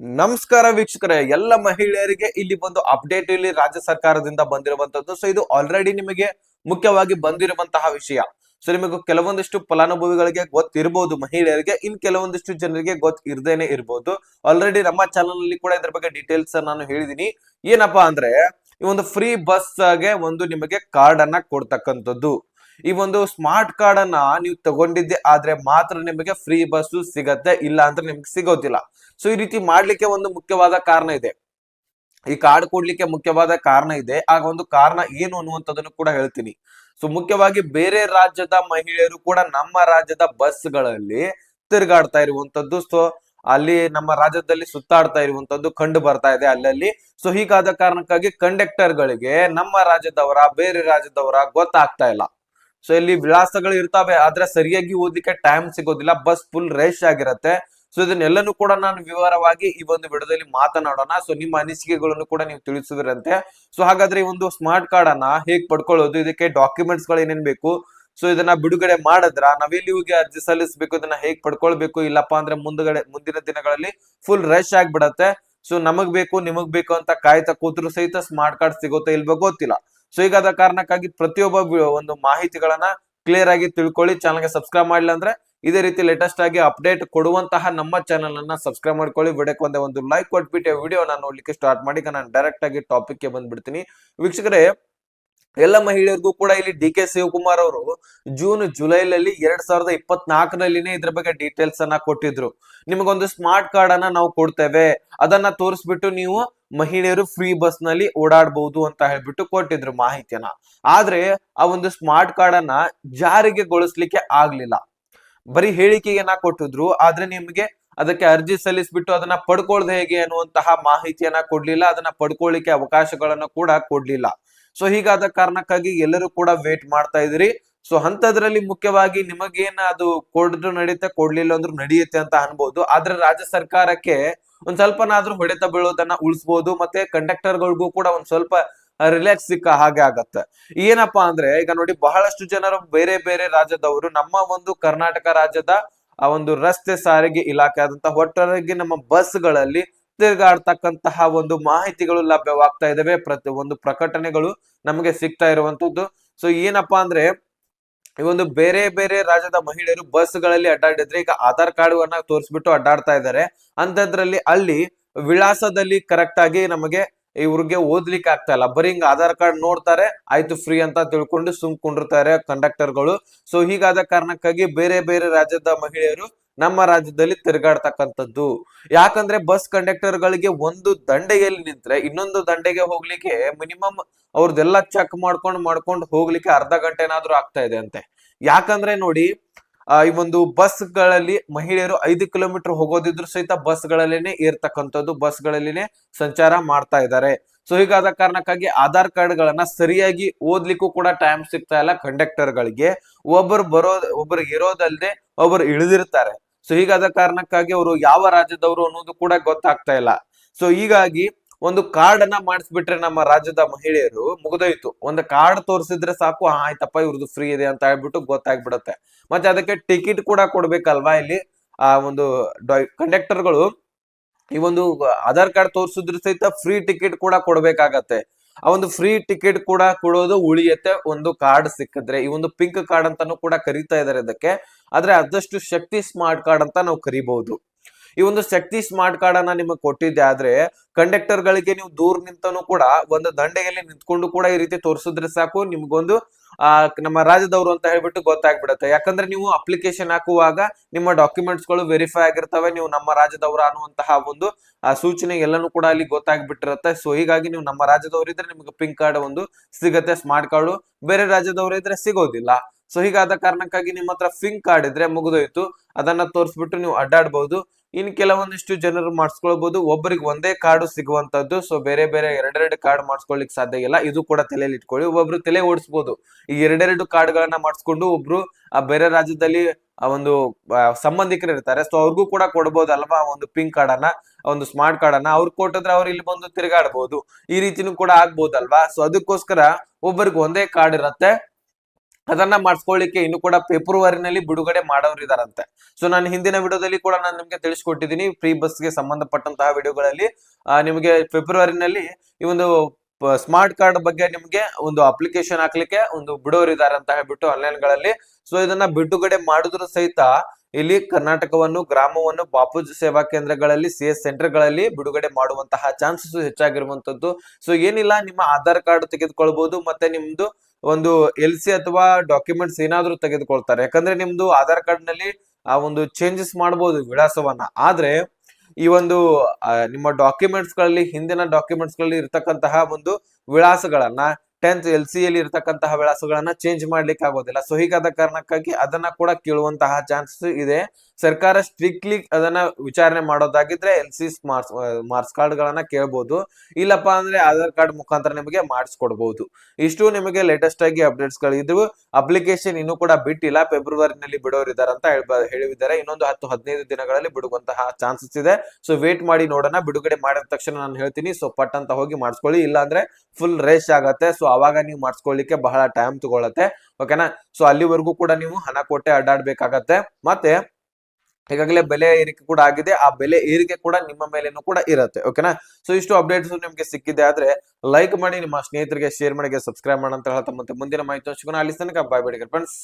ನಮಸ್ಕಾರ ವೀಕ್ಷಕರೇ, ಎಲ್ಲ ಮಹಿಳೆಯರಿಗೆ ಇಲ್ಲಿ ಒಂದು ಅಪ್ಡೇಟ್ ಇಲ್ಲಿ ರಾಜ್ಯ ಸರ್ಕಾರದಿಂದ ಬಂದಿರುವಂತದ್ದು. ಸೊ ಇದು ಆಲ್ರೆಡಿ ನಿಮಗೆ ಮುಖ್ಯವಾಗಿ ಬಂದಿರುವಂತಹ ವಿಷಯ. ಸೊ ನಿಮಗೆ ಕೆಲವೊಂದಿಷ್ಟು ಫಲಾನುಭವಿಗಳಿಗೆ ಗೊತ್ತಿರಬಹುದು ಮಹಿಳೆಯರಿಗೆ, ಇನ್ ಕೆಲವೊಂದಿಷ್ಟು ಜನರಿಗೆ ಗೊತ್ತ ಇರಬಹುದು ಆಲ್ರೆಡಿ ನಮ್ಮ ಚಾನಲ್ ಅಲ್ಲಿ ಕೂಡ ಇದ್ರ ಬಗ್ಗೆ ಡೀಟೇಲ್ಸ್ ನಾನು ಹೇಳಿದೀನಿ. ಏನಪ್ಪಾ ಅಂದ್ರೆ, ಈ ಒಂದು ಫ್ರೀ ಬಸ್ಗೆ ಒಂದು ನಿಮಗೆ ಕಾರ್ಡ್ ಅನ್ನ ಕೊಡ್ತಕ್ಕಂಥದ್ದು. ಈ ಒಂದು ಸ್ಮಾರ್ಟ್ ಕಾರ್ಡ್ ಅನ್ನ ನೀವು ತಗೊಂಡಿದ್ದೆ ಆದ್ರೆ ಮಾತ್ರ ನಿಮಗೆ ಫ್ರೀ ಬಸ್ ಸಿಗತ್ತೆ, ಇಲ್ಲ ಅಂದ್ರೆ ನಿಮ್ಗೆ ಸಿಗೋದಿಲ್ಲ. ಸೊ ಈ ರೀತಿ ಮಾಡ್ಲಿಕ್ಕೆ ಒಂದು ಮುಖ್ಯವಾದ ಕಾರಣ ಇದೆ. ಈ ಕಾರ್ಡ್ ಕೊಡ್ಲಿಕ್ಕೆ ಮುಖ್ಯವಾದ ಕಾರಣ ಇದೆ. ಆಗ ಒಂದು ಕಾರಣ ಏನು ಅನ್ನುವಂಥದ್ದನ್ನು ಕೂಡ ಹೇಳ್ತೀನಿ. ಸೊ ಮುಖ್ಯವಾಗಿ ಬೇರೆ ರಾಜ್ಯದ ಮಹಿಳೆಯರು ಕೂಡ ನಮ್ಮ ರಾಜ್ಯದ ಬಸ್ಗಳಲ್ಲಿ ತಿರುಗಾಡ್ತಾ ಇರುವಂತದ್ದು ಸೊ ಅಲ್ಲಿ ನಮ್ಮ ರಾಜ್ಯದಲ್ಲಿ ಸುತ್ತಾಡ್ತಾ ಇರುವಂತದ್ದು ಕಂಡು ಬರ್ತಾ ಇದೆ ಅಲ್ಲಲ್ಲಿ. ಸೊ ಹೀಗಾದ ಕಾರಣಕ್ಕಾಗಿ ಕಂಡಕ್ಟರ್ ಗಳಿಗೆ ನಮ್ಮ ರಾಜ್ಯದವರ, ಬೇರೆ ರಾಜ್ಯದವರ ಗೊತ್ತಾಗ್ತಾ ಇಲ್ಲ. ಸೊ ಇಲ್ಲಿ ವಿಳಾಸಗಳು ಇರ್ತಾವೆ, ಆದ್ರೆ ಸರಿಯಾಗಿ ಓದಲಿಕ್ಕೆ ಟೈಮ್ ಸಿಗೋದಿಲ್ಲ ಬಸ್ ಫುಲ್ ರೇಷ್ ಆಗಿರತ್ತೆ. ಸೊ ಇದನ್ನೆಲ್ಲನೂ ಕೂಡ ನಾನು ವಿವರವಾಗಿ ಈ ಒಂದು ವಿಡಿಯೋದಲ್ಲಿ ಮಾತನಾಡೋಣ. ಸೊ ನಿಮ್ಮ ಅನಿಸಿಕೆಗಳನ್ನು ಕೂಡ ನೀವು ತಿಳಿಸಿದ್ರಂತೆ. ಸೊ ಹಾಗಾದ್ರೆ ಈ ಒಂದು ಸ್ಮಾರ್ಟ್ ಕಾರ್ಡ್ ಅನ್ನ ಹೇಗ್ ಪಡ್ಕೊಳ್ಳೋದು? ಇದಕ್ಕೆ ಡಾಕ್ಯುಮೆಂಟ್ಸ್ಗಳು ಏನೇನ್ ಬೇಕು? ಸೊ ಇದನ್ನ ಬಿಡುಗಡೆ ಮಾಡಿದ್ರ ನಾವೆಲ್ಲಿ ಹೋಗಿ ಅರ್ಜಿ ಸಲ್ಲಿಸಬೇಕು, ಇದನ್ನ ಹೇಗ್ ಪಡ್ಕೊಳ್ಬೇಕು? ಇಲ್ಲಪ್ಪ ಅಂದ್ರೆ ಮುಂದಗಡೆ, ಮುಂದಿನ ದಿನಗಳಲ್ಲಿ ಫುಲ್ ರಶ್ ಆಗ್ಬಿಡತ್ತೆ. ಸೊ ನಮಗ್ ಬೇಕು, ನಿಮಗ್ ಬೇಕು ಅಂತ ಕಾಯ್ತಾ ಕೂತ್ರು ಸಹಿತ ಸ್ಮಾರ್ಟ್ ಕಾರ್ಡ್ ಸಿಗುತ್ತೆ ಇಲ್ವೋ ಗೊತ್ತಿಲ್ಲ. ಸೊ ಹೀಗಾದ ಕಾರಣಕ್ಕಾಗಿ ಪ್ರತಿಯೊಬ್ಬ ಒಂದು ಮಾಹಿತಿಗಳನ್ನ ಕ್ಲಿಯರ್ ಆಗಿ ತಿಳ್ಕೊಳ್ಳಿ ಚಾನಲ್ಗೆ ಸಬ್ಸ್ಕ್ರೈಬ್ ಮಾಡಿಲ್ಲ ಅಂದ್ರೆ ಇದೇ ರೀತಿ ಲೇಟೆಸ್ಟ್ ಆಗಿ ಅಪ್ಡೇಟ್ ಕೊಡುವಂತಹ ನಮ್ಮ ಚಾನಲ್ ಅನ್ನ ಸಬ್ಸ್ಕ್ರೈಬ್ ಮಾಡ್ಕೊಳ್ಳಿ. ವಿಡಿಯೋಕ್ಕೆ ಒಂದೇ ಒಂದು ಲೈಕ್ ಕೊಟ್ಬಿಟ್ಟು ವಿಡಿಯೋ ನಾನು ನೋಡ್ಲಿಕ್ಕೆ ಸ್ಟಾರ್ಟ್ ಮಾಡಿ. ನಾನು ಡೈರೆಕ್ಟ್ ಆಗಿ ಟಾಪಿಕ್ಗೆ ಬಂದ್ಬಿಡ್ತೀನಿ. ವೀಕ್ಷಕರೇ, ಎಲ್ಲ ಮಹಿಳೆಯರಿಗೂ ಕೂಡ ಇಲ್ಲಿ ಡಿ ಕೆ ಶಿವಕುಮಾರ್ ಅವರು ಜೂನ್ ಜುಲೈನಲ್ಲಿ ಎರಡ್ ಸಾವಿರದ ಇಪ್ಪತ್ನಾಲ್ಕರಲ್ಲಿನೇ ಇದ್ರ ಬಗ್ಗೆ ಡೀಟೇಲ್ಸ್ ಅನ್ನ ಕೊಟ್ಟಿದ್ರು. ನಿಮಗೊಂದು ಸ್ಮಾರ್ಟ್ ಕಾರ್ಡ್ ಅನ್ನ ನಾವು ಕೊಡ್ತೇವೆ. ಅದನ್ನ ತೋರಿಸ್ಬಿಟ್ಟು ನೀವು ಮಹಿಳೆಯರು ಫ್ರೀ ಬಸ್ನಲ್ಲಿ ಓಡಾಡಬಹುದು ಅಂತ ಹೇಳ್ಬಿಟ್ಟು ಕೊಟ್ಟಿದ್ರು ಮಾಹಿತಿಯನ್ನ. ಆದ್ರೆ ಆ ಒಂದು ಸ್ಮಾರ್ಟ್ ಕಾರ್ಡ್ ಅನ್ನ ಜಾರಿಗೆಗೊಳಿಸ್ಲಿಕ್ಕೆ ಆಗ್ಲಿಲ್ಲ. ಬರೀ ಹೇಳಿಕೆಯನ್ನ ಕೊಟ್ಟಿದ್ರು, ಆದ್ರೆ ನಿಮಗೆ ಅದಕ್ಕೆ ಅರ್ಜಿ ಸಲ್ಲಿಸ್ಬಿಟ್ಟು ಅದನ್ನ ಪಡ್ಕೊಳ್ದು ಹೇಗೆ ಅನ್ನುವಂತಹ ಮಾಹಿತಿಯನ್ನ ಕೊಡ್ಲಿಲ್ಲ, ಅದನ್ನ ಪಡ್ಕೊಳ್ಳಿಕ್ಕೆ ಅವಕಾಶಗಳನ್ನ ಕೂಡ ಕೊಡ್ಲಿಲ್ಲ. ಸೊ ಹೀಗಾದ ಕಾರಣಕ್ಕಾಗಿ ಎಲ್ಲರೂ ಕೂಡ ವೇಟ್ ಮಾಡ್ತಾ ಇದ್ರಿ ಸೊ ಅಂತದ್ರಲ್ಲಿ ಮುಖ್ಯವಾಗಿ ನಿಮಗೇನ ಅದು ಕೊಡಿದ್ರು ನಡೆಯುತ್ತೆ ಕೊಡ್ಲಿಲ್ಲ ಅಂದ್ರೂ ನಡೆಯುತ್ತೆ ಅಂತ ಅನ್ಬೋದು. ಆದ್ರೆ ರಾಜ್ಯ ಸರ್ಕಾರಕ್ಕೆ ಒಂದ್ ಸ್ವಲ್ಪನಾದ್ರೂ ಹೊಡೆತ ಬೀಳೋದನ್ನ ಉಳಿಸ್ಬೋದು, ಮತ್ತೆ ಕಂಡಕ್ಟರ್ಗಳಿಗೂ ಕೂಡ ಒಂದ್ ಸ್ವಲ್ಪ ರಿಲ್ಯಾಕ್ಸ್ ಸಿಕ್ಕ ಹಾಗೆ ಆಗತ್ತೆ. ಏನಪ್ಪಾ ಅಂದ್ರೆ, ಈಗ ನೋಡಿ ಬಹಳಷ್ಟು ಜನರು ಬೇರೆ ಬೇರೆ ರಾಜ್ಯದವರು ನಮ್ಮ ಒಂದು ಕರ್ನಾಟಕ ರಾಜ್ಯದ, ಆ, ಒಂದು ರಸ್ತೆ ಸಾರಿಗೆ ಇಲಾಖೆ ಆದಂತಹ ನಮ್ಮ ನಮ್ಮ ಬಸ್ಗಳಲ್ಲಿ ತಿರುಗಾಡ್ತಕ್ಕಂತಹ ಒಂದು ಮಾಹಿತಿಗಳು ಲಭ್ಯವಾಗ್ತಾ ಇದಾವೆ. ಪ್ರತಿ ಒಂದು ಪ್ರಕಟಣೆಗಳು ನಮಗೆ ಸಿಗ್ತಾ ಇರುವಂತದ್ದು. ಸೊ ಏನಪ್ಪಾ ಅಂದ್ರೆ ಈ ಒಂದು ಬೇರೆ ಬೇರೆ ರಾಜ್ಯದ ಮಹಿಳೆಯರು ಬಸ್ಗಳಲ್ಲಿ ಅಡ್ಡಾಡಿದ್ರೆ ಈಗ ಆಧಾರ್ ಕಾರ್ಡ್ ಅನ್ನ ತೋರಿಸ್ಬಿಟ್ಟು ಅಡ್ಡಾಡ್ತಾ ಇದ್ದಾರೆ ಅಂತದ್ರಲ್ಲಿ ಅಲ್ಲಿ ವಿಳಾಸದಲ್ಲಿ ಕರೆಕ್ಟ್ ಆಗಿ ನಮಗೆ ಇವ್ರಿಗೆ ಓದ್ಲಿಕ್ಕೆ ಆಗ್ತಾ ಇಲ್ಲ. ಬರೀ ಹಿಂಗ ಆಧಾರ್ ಕಾರ್ಡ್ ನೋಡ್ತಾರೆ, ಆಯ್ತು ಫ್ರೀ ಅಂತ ತಿಳ್ಕೊಂಡು ಸುಮ್ ಕುಂಡಿರ್ತಾರೆ ಕಂಡಕ್ಟರ್ಗಳು ಸೊ ಹೀಗಾದ ಕಾರಣಕ್ಕಾಗಿ ಬೇರೆ ಬೇರೆ ರಾಜ್ಯದ ಮಹಿಳೆಯರು ನಮ್ಮ ರಾಜ್ಯದಲ್ಲಿ ತಿರುಗಾಡ್ತಕ್ಕಂಥದ್ದು. ಯಾಕಂದ್ರೆ ಬಸ್ ಕಂಡಕ್ಟರ್ ಗಳಿಗೆ ಒಂದು ದಂಡೆಯಲ್ಲಿ ನಿಂತ್ರೆ ಇನ್ನೊಂದು ದಂಡೆಗೆ ಹೋಗ್ಲಿಕ್ಕೆ ಮಿನಿಮಮ್ ಅವ್ರದ್ದೆಲ್ಲ ಚೆಕ್ ಮಾಡ್ಕೊಂಡು ಮಾಡ್ಕೊಂಡು ಹೋಗ್ಲಿಕ್ಕೆ ಅರ್ಧ ಗಂಟೆನಾದ್ರೂ ಆಗ್ತಾ ಇದೆ ಅಂತೆ. ಯಾಕಂದ್ರೆ ನೋಡಿ ಆ, ಈ ಒಂದು ಬಸ್ಗಳಲ್ಲಿ ಮಹಿಳೆಯರು ಐದು ಕಿಲೋಮೀಟರ್ ಹೋಗೋದಿದ್ರು ಸಹಿತ ಬಸ್ಗಳಲ್ಲೇನೆ ಇರ್ತಕ್ಕಂಥದ್ದು ಬಸ್ಗಳಲ್ಲಿನೇ ಸಂಚಾರ ಮಾಡ್ತಾ ಇದ್ದಾರೆ. ಸೊ ಹೀಗಾದ ಕಾರಣಕ್ಕಾಗಿ ಆಧಾರ್ ಕಾರ್ಡ್ ಗಳನ್ನ ಸರಿಯಾಗಿ ಓದ್ಲಿಕ್ಕೂ ಕೂಡ ಟೈಮ್ ಸಿಗ್ತಾ ಇಲ್ಲ ಕಂಡಕ್ಟರ್ ಗಳಿಗೆ. ಒಬ್ಬರು ಬರೋ ಒಬ್ಬರು ಇರೋದಲ್ದೆ ಒಬ್ಬರು ಇಳಿದಿರ್ತಾರೆ. ಸೊ ಹೀಗಾದ ಕಾರಣಕ್ಕಾಗಿ ಅವರು ಯಾವ ರಾಜ್ಯದವರು ಅನ್ನೋದು ಕೂಡ ಗೊತ್ತಾಗ್ತಾ ಇಲ್ಲ. ಸೊ ಹೀಗಾಗಿ ಒಂದು ಕಾರ್ಡ್ ಅನ್ನ ಮಾಡಿಸ್ಬಿಟ್ರೆ ನಮ್ಮ ರಾಜ್ಯದ ಮಹಿಳೆಯರು ಮುಗಿದೋಯ್ತು. ಒಂದು ಕಾರ್ಡ್ ತೋರಿಸಿದ್ರೆ ಸಾಕು ಆಯ್ತಪ್ಪ ಇವ್ರದ್ದು ಫ್ರೀ ಇದೆ ಅಂತ ಹೇಳ್ಬಿಟ್ಟು ಗೊತ್ತಾಗ್ಬಿಡುತ್ತೆ. ಮತ್ತೆ ಅದಕ್ಕೆ ಟಿಕೆಟ್ ಕೂಡ ಕೊಡ್ಬೇಕಲ್ವಾ ಇಲ್ಲಿ? ಆ, ಒಂದು ಕಂಡಕ್ಟರ್ಗಳು ಈ ಒಂದು ಆಧಾರ್ ಕಾರ್ಡ್ ತೋರಿಸಿದ್ರೆ ಸಹಿತ ಫ್ರೀ ಟಿಕೆಟ್ ಕೂಡ ಕೊಡ್ಬೇಕಾಗತ್ತೆ. ಆ ಒಂದು ಫ್ರೀ ಟಿಕೆಟ್ ಕೂಡ ಕೊಡೋದು ಉಳಿಯತ್ತೆ. ಒಂದು ಕಾರ್ಡ್ ಸಿಕ್ಕಿದ್ರೆ, ಈ ಒಂದು ಪಿಂಕ್ ಕಾರ್ಡ್ ಅಂತಾನು ಕೂಡ ಕರೀತಾ ಇದಾರೆ ಇದಕ್ಕೆ. ಆದ್ರೆ ಆದಷ್ಟು ಶಕ್ತಿ ಸ್ಮಾರ್ಟ್ ಕಾರ್ಡ್ ಅಂತ ನಾವು ಕರಿಬಹುದು. ಈ ಒಂದು ಶಕ್ತಿ ಸ್ಮಾರ್ಟ್ ಕಾರ್ಡ್ ಅನ್ನ ನಿಮಗೆ ಕೊಟ್ಟಿದ್ದೆ ಆದ್ರೆ ಕಂಡಕ್ಟರ್ ಗಳಿಗೆ ನೀವು ದೂರ ನಿಂತನು ಕೂಡ, ಒಂದು ದಂಡೆಯಲ್ಲಿ ನಿಂತ್ಕೊಂಡು ಕೂಡ ಈ ರೀತಿ ತೋರಿಸಿದ್ರೆ ಸಾಕು. ನಿಮ್ಗೊಂದು ಆ, ನಮ್ಮ ರಾಜ್ಯದವರು ಅಂತ ಹೇಳ್ಬಿಟ್ಟು ಗೊತ್ತಾಗ್ಬಿಡುತ್ತೆ. ಯಾಕಂದ್ರೆ ನೀವು ಅಪ್ಲಿಕೇಶನ್ ಹಾಕುವಾಗ ನಿಮ್ಮ ಡಾಕ್ಯುಮೆಂಟ್ಸ್ಗಳು ವೆರಿಫೈ ಆಗಿರ್ತವೆ. ನೀವು ನಮ್ಮ ರಾಜ್ಯದವರು ಅನ್ನುವಂತಹ ಒಂದು ಸೂಚನೆ ಎಲ್ಲನೂ ಕೂಡ ಅಲ್ಲಿ ಗೊತ್ತಾಗ್ಬಿಟ್ಟಿರುತ್ತೆ. ಸೊ ಹೀಗಾಗಿ ನೀವು ನಮ್ಮ ರಾಜ್ಯದವರು ಇದ್ರೆ ನಿಮ್ಗೆ ಪಿಂಕ್ ಕಾರ್ಡ್ ಒಂದು ಸಿಗತ್ತೆ ಸ್ಮಾರ್ಟ್ ಕಾರ್ಡ್ ಬೇರೆ ರಾಜ್ಯದವರು ಇದ್ರೆ ಸಿಗೋದಿಲ್ಲ. ಸೊ ಹೀಗಾದ ಕಾರಣಕ್ಕಾಗಿ ನಿಮ್ಮ ಹತ್ರ ಫಿಂಕ್ ಕಾರ್ಡ್ ಇದ್ರೆ ಮುಗಿದೋಯ್ತು. ಅದನ್ನ ತೋರಿಸ್ಬಿಟ್ಟು ನೀವು ಅಡ್ಡಾಡ್ಬಹುದು ಇನ್ ಕೆಲವೊಂದಿಷ್ಟು ಜನರು ಮಾಡಿಸ್ಕೊಳ್ಬಹುದು ಒಬ್ಬರಿಗೆ ಒಂದೇ ಕಾರ್ಡ್ ಸಿಗುವಂತದ್ದು. ಸೊ ಬೇರೆ ಬೇರೆ ಎರಡೆರಡು ಕಾರ್ಡ್ ಮಾಡಿಸ್ಕೊಳ್ಲಿಕ್ಕೆ ಸಾಧ್ಯ ಇಲ್ಲ. ಇದು ಕೂಡ ತಲೆಯಲ್ಲಿ ಇಟ್ಕೊಳ್ಳಿ. ಒಬ್ಬೊಬ್ರು ತಲೆ ಓಡಿಸಬಹುದು ಈ ಎರಡೆರಡು ಕಾರ್ಡ್ ಗಳನ್ನ ಮಾಡಿಸ್ಕೊಂಡು ಒಬ್ರು, ಆ, ಬೇರೆ ರಾಜ್ಯದಲ್ಲಿ, ಆ, ಒಂದು ಸಂಬಂಧಿಕರು ಇರ್ತಾರೆ. ಸೊ ಅವ್ರಿಗೂ ಕೂಡ ಕೊಡ್ಬೋದಲ್ವಾ ಒಂದು ಪಿಂಕ್ ಕಾರ್ಡ್ ಅನ್ನ ಒಂದು ಸ್ಮಾರ್ಟ್ ಕಾರ್ಡ್ ಅನ್ನ? ಅವ್ರು ಕೊಟ್ಟಿದ್ರೆ ಅವ್ರು ಇಲ್ಲಿ ಬಂದು ತಿರುಗಾಡಬಹುದು ಈ ರೀತಿನೂ ಕೂಡ ಆಗ್ಬಹುದಲ್ವಾ ಸೊ ಅದಕ್ಕೋಸ್ಕರ ಒಬ್ಬರಿಗೆ ಒಂದೇ ಕಾರ್ಡ್ ಇರತ್ತೆ. ಅದನ್ನ ಮಾಡಿಸ್ಕೊಳ್ಳಿಕ್ಕೆ ಇನ್ನು ಕೂಡ ಫೆಬ್ರವರಿನಲ್ಲಿ ಬಿಡುಗಡೆ ಮಾಡೋರು ಇದಾರಂತೆ. ಸೊ ನಾನು ಹಿಂದಿನ ವಿಡಿಯೋದಲ್ಲಿ ಕೂಡ ನಾನು ನಿಮ್ಗೆ ತಿಳಿಸ್ಕೊಟ್ಟಿದ್ದೀನಿ ಫ್ರೀ ಬಸ್ಗೆ ಸಂಬಂಧಪಟ್ಟಂತಹ ವಿಡಿಯೋಗಳಲ್ಲಿ. ನಿಮಗೆ ಫೆಬ್ರವರಿನಲ್ಲಿ ಈ ಒಂದು ಸ್ಮಾರ್ಟ್ ಕಾರ್ಡ್ ಬಗ್ಗೆ ನಿಮ್ಗೆ ಒಂದು ಅಪ್ಲಿಕೇಶನ್ ಹಾಕ್ಲಿಕ್ಕೆ ಒಂದು ಬಿಡೋರು ಇದಾರೆ ಅಂತ ಹೇಳ್ಬಿಟ್ಟು ಆನ್ಲೈನ್ಗಳಲ್ಲಿ. ಸೊ ಇದನ್ನ ಬಿಡುಗಡೆ ಮಾಡಿದ್ರು ಸಹಿತ ಇಲ್ಲಿ ಕರ್ನಾಟಕವನ್ನು, ಗ್ರಾಮವನ್ನು, ಬಾಪೂಜಿ ಸೇವಾ ಕೇಂದ್ರಗಳಲ್ಲಿ ಸಿ ಎಸ್ ಸೆಂಟರ್ಗಳಲ್ಲಿ ಬಿಡುಗಡೆ ಮಾಡುವಂತಹ ಚಾನ್ಸಸ್ ಹೆಚ್ಚಾಗಿರುವಂತದ್ದು ಸೊ ಏನಿಲ್ಲ, ನಿಮ್ಮ ಆಧಾರ್ ಕಾರ್ಡ್ ತೆಗೆದುಕೊಳ್ಬಹುದು ಮತ್ತೆ ನಿಮ್ದು ಒಂದು ಎಲ್ ಸಿ ಅಥವಾ ಡಾಕ್ಯುಮೆಂಟ್ಸ್ ಏನಾದ್ರೂ ತೆಗೆದುಕೊಳ್ತಾರೆ. ಯಾಕಂದ್ರೆ ನಿಮ್ದು ಆಧಾರ್ ಕಾರ್ಡ್ನಲ್ಲಿ ಆ ಒಂದು ಚೇಂಜಸ್ ಮಾಡಬಹುದು ವಿಳಾಸವನ್ನ. ಆದ್ರೆ ಈ ಒಂದು ನಿಮ್ಮ ಡಾಕ್ಯುಮೆಂಟ್ಸ್ಗಳಲ್ಲಿ, ಹಿಂದಿನ ಡಾಕ್ಯುಮೆಂಟ್ಸ್ಗಳಲ್ಲಿ ಇರ್ತಕ್ಕಂತಹ ಒಂದು ವಿಳಾಸಗಳನ್ನ ಟೆಂತ್ ಎಲ್ ಸಿ ಯಲ್ಲಿ ಇರತಕ್ಕಂತಹ ವಿಳಾಸಗಳನ್ನ ಚೇಂಜ್ ಮಾಡ್ಲಿಕ್ಕೆ ಆಗೋದಿಲ್ಲ. ಸೊ ಹೀಗಾದ ಕಾರಣಕ್ಕಾಗಿ ಅದನ್ನ ಕೂಡ ಕೇಳುವಂತಹ ಚಾನ್ಸಸ್ ಇದೆ. ಸರ್ಕಾರ ಸ್ಟ್ರಿಕ್ಟ್ಲಿ ಅದನ್ನ ವಿಚಾರಣೆ ಮಾಡೋದಾಗಿದ್ರೆ L C marks marks card ಗಳನ್ನ ಕೇಳ್ಬೋದು. ಇಲ್ಲಪ್ಪ ಅಂದ್ರೆ ಆಧಾರ್ ಕಾರ್ಡ್ ಮುಖಾಂತರ ನಿಮಗೆ ಮಾಡಿಸ್ಕೊಡ್ಬಹುದು ಇಷ್ಟು ನಿಮಗೆ ಲೇಟೆಸ್ಟ್ ಆಗಿ ಅಪ್ಡೇಟ್ಸ್ ಗಳಿದ್ವು ಅಪ್ಲಿಕೇಶನ್ ಇನ್ನು ಕೂಡ ಬಿಟ್ಟಿಲ್ಲ. ಫೆಬ್ರವರಿನಲ್ಲಿ ಬಿಡೋರಿದ್ದಾರೆ ಅಂತ ಹೇಳಿದ್ದಾರೆ. ಇನ್ನೊಂದು ಹತ್ತು, ಹದಿನೈದು ದಿನಗಳಲ್ಲಿ ಬಿಡುವಂತಹ ಚಾನ್ಸಸ್ ಇದೆ. ಸೊ ವೇಟ್ ಮಾಡಿ ನೋಡೋಣ. ಬಿಡುಗಡೆ ಮಾಡಿದ ತಕ್ಷಣ ನಾನು ಹೇಳ್ತೀನಿ. ಸೊ ಪಟ್ ಅಂತ ಹೋಗಿ ಮಾಡಿಸ್ಕೊಳ್ಳಿ. ಇಲ್ಲ ಅಂದ್ರೆ ಫುಲ್ ರೇಷ್ ಆಗತ್ತೆ. ಸೊ ಅವಾಗ ನೀವು ಮಾಡಿಸ್ಕೊಳ್ಳಿಕ್ಕೆ ಬಹಳ ಟೈಮ್ ತಗೊಳತ್ತೆ. ಓಕೆನಾ ಸೊ ಅಲ್ಲಿವರೆಗೂ ಕೂಡ ನೀವು ಹಣ ಕೊಟ್ಟೆ ಅಡ್ಡಾಡ್ಬೇಕಾಗತ್ತೆ. ಮತ್ತೆ, ಈಗಾಗಲೇ ಬೆಲೆ ಏರಿಕೆ ಕೂಡ ಆಗಿದೆ. ಆ ಬೆಲೆ ಏರಿಕೆ ಕೂಡ ನಿಮ್ಮ ಮೇಲೇನು ಕೂಡ ಇರುತ್ತೆ. ಓಕೆನಾ ಸೊ ಇಷ್ಟು ಅಪ್ಡೇಟ್ಸ್ ನಿಮ್ಗೆ ಸಿಕ್ಕಿದೆ ಆದ್ರೆ ಲೈಕ್ ಮಾಡಿ, ನಿಮ್ಮ ಸ್ನೇಹಿತರಿಗೆ ಶೇರ್ ಮಾಡಿ ಸಬ್ಸ್ಕ್ರೈಬ್ ಅಂತ ಹೇಳ್ತಾ ಮತ್ತೆ ಮುಂದಿನ ಮಾಹಿತಿ ಅಲ್ಲಿ ತನಕ ಬಾಯ್ ಬೇಡಿ ಫ್ರೆಂಡ್ಸ್